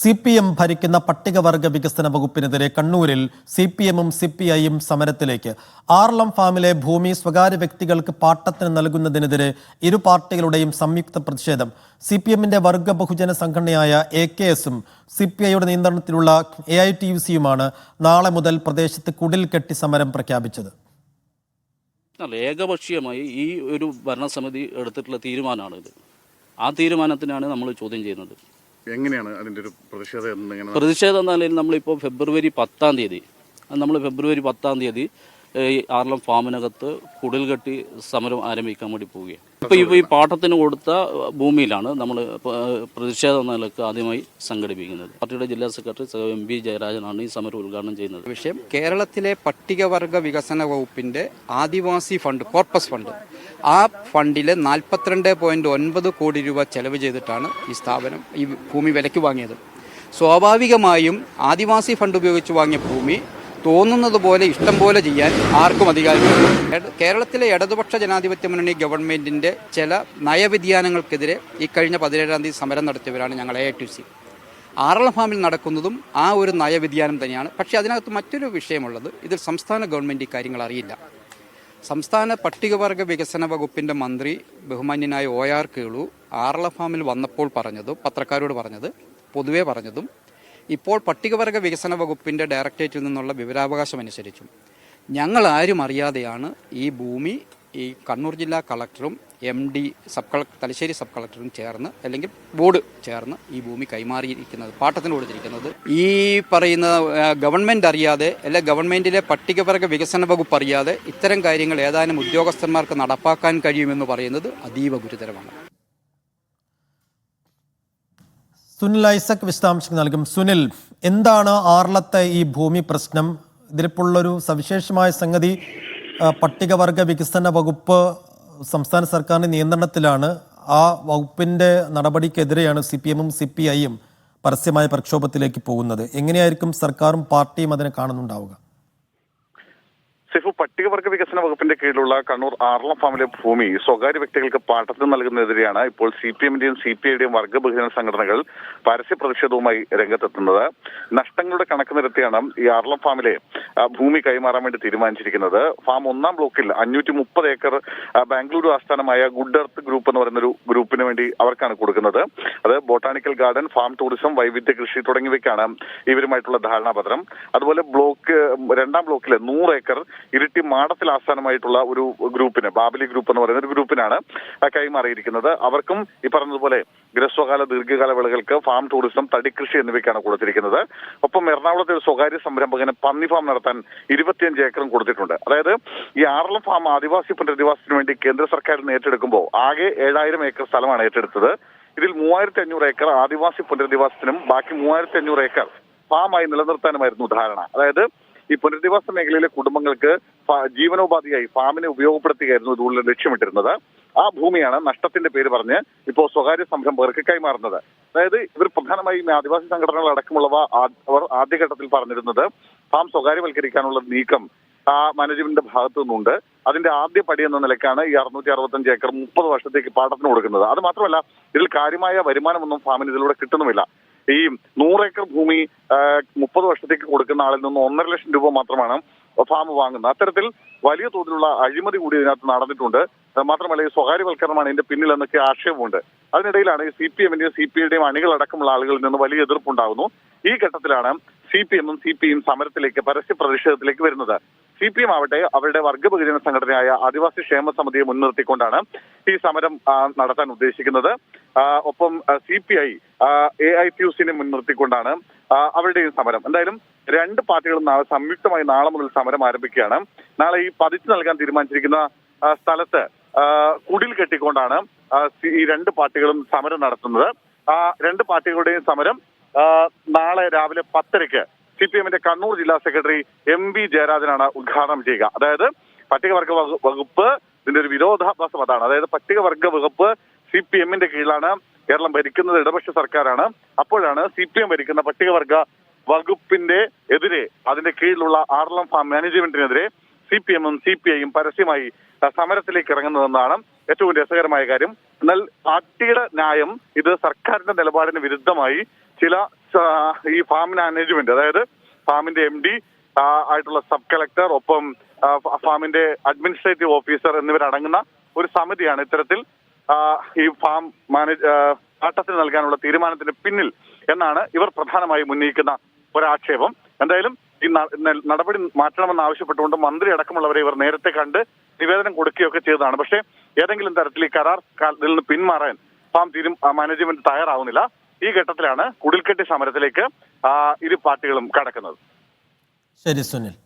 C P M ഭരിക്കുന്ന പട്ടികവർഗ വികസന വകുപ്പിനെതിരെ കണ്ണൂരിൽ സി പി എമ്മും സി പി ഐയും സമരത്തിലേക്ക്. ആർലം ഫാമിലെ ഭൂമി സ്വകാര്യ വ്യക്തികൾക്ക് പാട്ടത്തിന് നൽകുന്നതിനെതിരെ ഇരു പാർട്ടികളുടെയും സംയുക്ത പ്രതിഷേധം. സി പി എമ്മിന്റെ വർഗ ബഹുജന സംഘടനയായ എ കെ എസും സി പി ഐയുടെ നിയന്ത്രണത്തിലുള്ള എ ഐ ടി യു സിയുമാണ് നാളെ മുതൽ പ്രദേശത്ത് കുടിൽ കെട്ടി സമരം പ്രഖ്യാപിച്ചത്. ഏകപക്ഷീയമായി ഈ ഒരു ഭരണസമിതി എടുത്തിട്ടുള്ള തീരുമാനമാണ് ഇത് ആ തീരുമാനത്തിനാണ് നമ്മൾ ചോദ്യം ചെയ്യുന്നത്. എങ്ങനെയാണ് അതിന്റെ ഒരു പ്രതിഷേധം എങ്ങനെ പ്രതിഷേധം എന്ന നമ്മളിപ്പോൾ ഫെബ്രുവരി പത്താം തീയതി നമ്മൾ ഫെബ്രുവരി പത്താം തീയതി ആർലം ഫാമിനകത്ത് കുടിൽ കെട്ടി സമരം ആരംഭിക്കാൻ വേണ്ടി പോവുകയാണ്. ഇപ്പോൾ ഈ പാട്ടത്തിന് കൊടുത്ത ഭൂമിയിലാണ് നമ്മൾ പ്രതിഷേധം നിലയ്ക്ക് ആദ്യമായി സംഘടിപ്പിക്കുന്നത്. പാർട്ടിയുടെ ജില്ലാ സെക്രട്ടറി എം പി ജയരാജനാണ് ഈ സമരം ഉദ്ഘാടനം ചെയ്യുന്നത്. വിഷയം കേരളത്തിലെ പട്ടികവർഗ വികസന വകുപ്പിന്റെ ആദിവാസി ഫണ്ട് കോർപ്പസ് ഫണ്ട്. ആ ഫണ്ടിലെ നാൽപ്പത്തിരണ്ട് പോയിന്റ് ഒൻപത് കോടി രൂപ ചെലവ് ചെയ്തിട്ടാണ് ഈ സ്ഥാപനം ഈ ഭൂമി വിലയ്ക്ക് വാങ്ങിയത്. സ്വാഭാവികമായും ആദിവാസി ഫണ്ട് ഉപയോഗിച്ച് വാങ്ങിയ ഭൂമി തോന്നുന്നത് പോലെ ഇഷ്ടം പോലെ ചെയ്യാൻ ആർക്കും അധികാരമില്ല. കേരളത്തിലെ ഇടതുപക്ഷ ജനാധിപത്യ മുന്നണി ഗവൺമെന്റിന്റെ ചില നയവ്യതിയാനങ്ങൾക്കെതിരെ ഈ കഴിഞ്ഞ പതിനേഴാം തീയതി സമരം നടത്തിയവരാണ് ഞങ്ങൾ എ ടു സി ആറളം ഫാമിൽ നടക്കുന്നതും ആ ഒരു നയവ്യതിയാനം തന്നെയാണ്. പക്ഷേ അതിനകത്ത് മറ്റൊരു വിഷയമുള്ളത്. ഇതിൽ സംസ്ഥാന ഗവൺമെന്റ് ഈ കാര്യങ്ങൾ അറിയില്ല. സംസ്ഥാന പട്ടികവർഗ വികസന വകുപ്പിന്റെ മന്ത്രി ബഹുമാന്യനായ ഒ ആർ കേളു ആറള ഫാമിൽ വന്നപ്പോൾ പറഞ്ഞതും പത്രക്കാരോട് പറഞ്ഞത് പൊതുവേ പറഞ്ഞതും ഇപ്പോൾ പട്ടികവർഗ വികസന വകുപ്പിന്റെ ഡയറക്ടറേറ്റിൽ നിന്നുള്ള വിവരാവകാശം അനുസരിച്ചും ഞങ്ങൾ ആരും അറിയാതെയാണ് ഈ ഭൂമി ഈ കണ്ണൂർ ജില്ലാ കളക്ടറും M D sub collector Thalassery sub കളക്ടറും ചേർന്ന് അല്ലെങ്കിൽ ബോർഡ് ചേർന്ന് ഈ ഭൂമി കൈമാറിയിരിക്കുന്നത് പാട്ടത്തിന് കൊടുത്തിരിക്കുന്നത്. ഈ പറയുന്ന ഗവൺമെന്റ് അറിയാതെ അല്ലെ ഗവൺമെന്റിലെ പട്ടികവർഗ വികസന വകുപ്പ് അറിയാതെ ഇത്തരം കാര്യങ്ങൾ ഏതാനും ഉദ്യോഗസ്ഥന്മാർക്ക് നടപ്പാക്കാൻ കഴിയുമെന്ന് പറയുന്നത് അതീവ ഗുരുതരമാണ്. സുനിൽ ഐസക് വിശദാംശങ്ങൾ നൽകും. സുനിൽ എന്താണ് ആർലത്തെ ഈ ഭൂമി പ്രശ്നം? ഇതിലിപ്പോഴുള്ളൊരു സവിശേഷമായ സംഗതി പട്ടികവർഗ വികസന വകുപ്പ് സംസ്ഥാന സർക്കാരിന്റെ നിയന്ത്രണത്തിലാണ്. ആ വകുപ്പിന്റെ നടപടിക്കെതിരെയാണ് സി പി എമ്മും സി പി ഐയും പരസ്യമായ പ്രക്ഷോഭത്തിലേക്ക് പോകുന്നത്. എങ്ങനെയായിരിക്കും സർക്കാരും പാർട്ടിയും അതിനെ കാണുന്നുണ്ടാവുക? സിഫു പട്ടികവർഗ വികസന വകുപ്പിന്റെ കീഴിലുള്ള കണ്ണൂർ ആർളം ഫാമിലെ ഭൂമി സ്വകാര്യ വ്യക്തികൾക്ക് പാട്ടത്തിന് നൽകുന്നതിനെതിരെയാണ് ഇപ്പോൾ സി പി എമ്മിന്റെയും സി പി ഐയുടെയും വർഗ ബഹുജന സംഘടനകൾ പരസ്യ പ്രതിഷേധവുമായി രംഗത്തെത്തുന്നത്. നഷ്ടങ്ങളുടെ കണക്ക് നിരത്തിയാണ് ഈ ആർളം ഫാമിലെ ഭൂമി കൈമാറാൻ വേണ്ടി തീരുമാനിച്ചിരിക്കുന്നത്. ഫാം ഒന്നാം ബ്ലോക്കിൽ അഞ്ഞൂറ്റി മുപ്പത് ഏക്കർ ബാംഗ്ലൂരു ആസ്ഥാനമായ ഗുഡ് എർത്ത് ഗ്രൂപ്പ് എന്ന് പറയുന്ന ഒരു ഗ്രൂപ്പിന് വേണ്ടി അവർക്കാണ് കൊടുക്കുന്നത്. അത് ബോട്ടാണിക്കൽ ഗാർഡൻ ഫാം ടൂറിസം വൈവിധ്യ കൃഷി തുടങ്ങിയവയ്ക്കാണ് ഇവരുമായിട്ടുള്ള ധാരണാപത്രം. അതുപോലെ ബ്ലോക്ക് രണ്ടാം ബ്ലോക്കിലെ നൂറ് ഏക്കർ ഇരിട്ടി മാടത്തിൽ ആസ്ഥാനമായിട്ടുള്ള ഒരു ഗ്രൂപ്പിന് ബാബലി ഗ്രൂപ്പ് എന്ന് പറയുന്ന ഒരു ഗ്രൂപ്പിനാണ് കൈമാറിയിരിക്കുന്നത്. അവർക്കും ഈ പറഞ്ഞതുപോലെ ഗ്രസ്വകാല ദീർഘകാല വിളകൾക്ക് ഫാം ടൂറിസം തടിക്കൃഷി എന്നിവയ്ക്കാണ് കൊടുത്തിരിക്കുന്നത്. ഒപ്പം എറണാകുളത്തെ ഒരു സ്വകാര്യ സംരംഭകന് പന്നി ഫാം നടത്താൻ ഇരുപത്തിയഞ്ച് ഏക്കറും കൊടുത്തിട്ടുണ്ട്. അതായത് ഈ ആറളം ഫാം ആദിവാസി പുനരധിവാസത്തിന് വേണ്ടി കേന്ദ്ര സർക്കാരിൽ നിന്ന് ഏറ്റെടുക്കുമ്പോൾ ആകെ ഏഴായിരം ഏക്കർ സ്ഥലമാണ് ഏറ്റെടുത്തത്. ഇതിൽ മൂവായിരത്തി അഞ്ഞൂറ് ഏക്കർ ആദിവാസി പുനരധിവാസത്തിനും ബാക്കി മൂവായിരത്തി അഞ്ഞൂറ് ഏക്കർ ഫാമായി നിലനിർത്താനുമായിരുന്നു ധാരണ. അതായത് ഈ പുനരധിവാസ മേഖലയിലെ കുടുംബങ്ങൾക്ക് ജീവനോപാധിയായി ഫാമിനെ ഉപയോഗപ്പെടുത്തുകയായിരുന്നു ഇതുകൊണ്ട് ലക്ഷ്യമിട്ടിരുന്നത്. ആ ഭൂമിയാണ് നഷ്ടത്തിന്റെ പേര് പറഞ്ഞ് ഇപ്പോൾ സ്വകാര്യ സംരംഭകർക്ക് കൈമാറുന്നത് അതായത് ഇവർ പ്രധാനമായും ആദിവാസി സംഘടനകൾ അടക്കമുള്ളവ അവർ ആദ്യഘട്ടത്തിൽ പറഞ്ഞിരുന്നത് ഫാം സ്വകാര്യവൽക്കരിക്കാനുള്ള നീക്കം ആ മാനേജ്മെന്റിന്റെ ഭാഗത്തു നിന്നുണ്ട്. അതിന്റെ ആദ്യ പടി എന്ന നിലയ്ക്കാണ് ഈ അറുന്നൂറ്റി അറുപത്തഞ്ച് ഏക്കർ മുപ്പത് വർഷത്തേക്ക് പാട്ടത്തിന് കൊടുക്കുന്നത്. അത് മാത്രമല്ല ഇതിൽ കാര്യമായ വരുമാനമൊന്നും ഫാമിന് ഇതിലൂടെ കിട്ടുന്നുമില്ല. ഈ നൂറ് ഏക്കർ ഭൂമി മുപ്പത് വർഷത്തേക്ക് കൊടുക്കുന്ന ആളിൽ നിന്ന് ഒന്നര ലക്ഷം രൂപ മാത്രമാണ് ഫാം വാങ്ങുന്നത്. അത്തരത്തിൽ വലിയ തോതിലുള്ള അഴിമതി കൂടി ഇതിനകത്ത് നടന്നിട്ടുണ്ട്. മാത്രമല്ല ഈ സ്വകാര്യവൽക്കരണമാണ് ഇതിന്റെ പിന്നിൽ എന്നൊക്കെ ആക്ഷേപമുണ്ട്. അതിനിടയിലാണ് ഈ സി പി എമ്മിന്റെയും സി പി ഐയുടെയും അണികളടക്കമുള്ള ആളുകളിൽ നിന്ന് വലിയ എതിർപ്പുണ്ടാകുന്നു ഈ ഘട്ടത്തിലാണ് സി പി എമ്മും സി പി ഐയും സമരത്തിലേക്ക് പരസ്യ പ്രതിഷേധത്തിലേക്ക് വരുന്നത്. സി പി എം ആവട്ടെ അവരുടെ വർഗ ബഹുജന സംഘടനയായ ആദിവാസി ക്ഷേമ സമിതിയെ മുൻനിർത്തിക്കൊണ്ടാണ് ഈ സമരം നടത്താൻ ഉദ്ദേശിക്കുന്നത്. ഒപ്പം C P I A I T യുസിനെ മുൻനിർത്തിക്കൊണ്ടാണ് ആ, അവരുടെയും സമരം. എന്തായാലും രണ്ട് പാർട്ടികളും നാളെ സംയുക്തമായി നാളെ മുതൽ സമരം ആരംഭിക്കുകയാണ്. നാളെ ഈ പതിച്ചു നൽകാൻ തീരുമാനിച്ചിരിക്കുന്ന സ്ഥലത്ത് കുടിൽ കെട്ടിക്കൊണ്ടാണ് ഈ രണ്ട് പാർട്ടികളും സമരം നടത്തുന്നത്. രണ്ട് പാർട്ടികളുടെയും സമരം നാളെ രാവിലെ പത്തരയ്ക്ക് സി പി എമ്മിന്റെ കണ്ണൂർ ജില്ലാ സെക്രട്ടറി എം വി ജയരാജനാണ് ഉദ്ഘാടനം ചെയ്യുക. അതായത് പട്ടികവർഗ വകുപ്പ് ഇതിന്റെ ഒരു വിരോധാഭാസം അതാണ്. അതായത് പട്ടികവർഗ വകുപ്പ് സി പി എമ്മിന്റെ കീഴിലാണ് കേരളം ഭരിക്കുന്നത് ഇടപക്ഷ സർക്കാരാണ്. അപ്പോഴാണ് സി പി എം ഭരിക്കുന്ന പട്ടികവർഗ വകുപ്പിന്റെ എതിരെ അതിന്റെ കീഴിലുള്ള ആർലം ഫാം മാനേജ്മെന്റിനെതിരെ സി പി എമ്മും സി പി ഐയും പരസ്യമായി സമരത്തിലേക്ക് ഇറങ്ങുന്നതെന്നാണ് ഏറ്റവും രസകരമായ കാര്യം. എന്നാൽ പാർട്ടിയുടെ ന്യായം ഇത് സർക്കാരിന്റെ നിലപാടിന് വിരുദ്ധമായി ചില ഈ ഫാം മാനേജ്മെന്റ് അതായത് ഫാമിന്റെ എം ഡി ആയിട്ടുള്ള സബ് കളക്ടർ ഒപ്പം ഫാമിന്റെ അഡ്മിനിസ്ട്രേറ്റീവ് ഓഫീസർ എന്നിവരടങ്ങുന്ന ഒരു സമിതിയാണ് ഇത്തരത്തിൽ ഈ ഫാം മാനേജ് പാട്ടത്തിന് നൽകാനുള്ള തീരുമാനത്തിന് പിന്നിൽ എന്നാണ് ഇവർ പ്രധാനമായും ഉന്നയിക്കുന്ന ഒരാക്ഷേപം. എന്തായാലും ഈ നടപടി മാറ്റണമെന്ന് ആവശ്യപ്പെട്ടുകൊണ്ട് മന്ത്രി അടക്കമുള്ളവരെ ഇവർ നേരത്തെ കണ്ട് നിവേദനം കൊടുക്കുകയൊക്കെ ചെയ്തതാണ്. പക്ഷേ ഏതെങ്കിലും തരത്തിൽ ഈ കരാർ നിന്ന് പിന്മാറാൻ ഫാം തീരും മാനേജ്മെന്റ് തയ്യാറാവുന്നില്ല. ഈ ഘട്ടത്തിലാണ് കുടിൽക്കെട്ടി സമരത്തിലേക്ക് ഇരു പാർട്ടികളും കടക്കുന്നത്. ശരി സുനിൽ.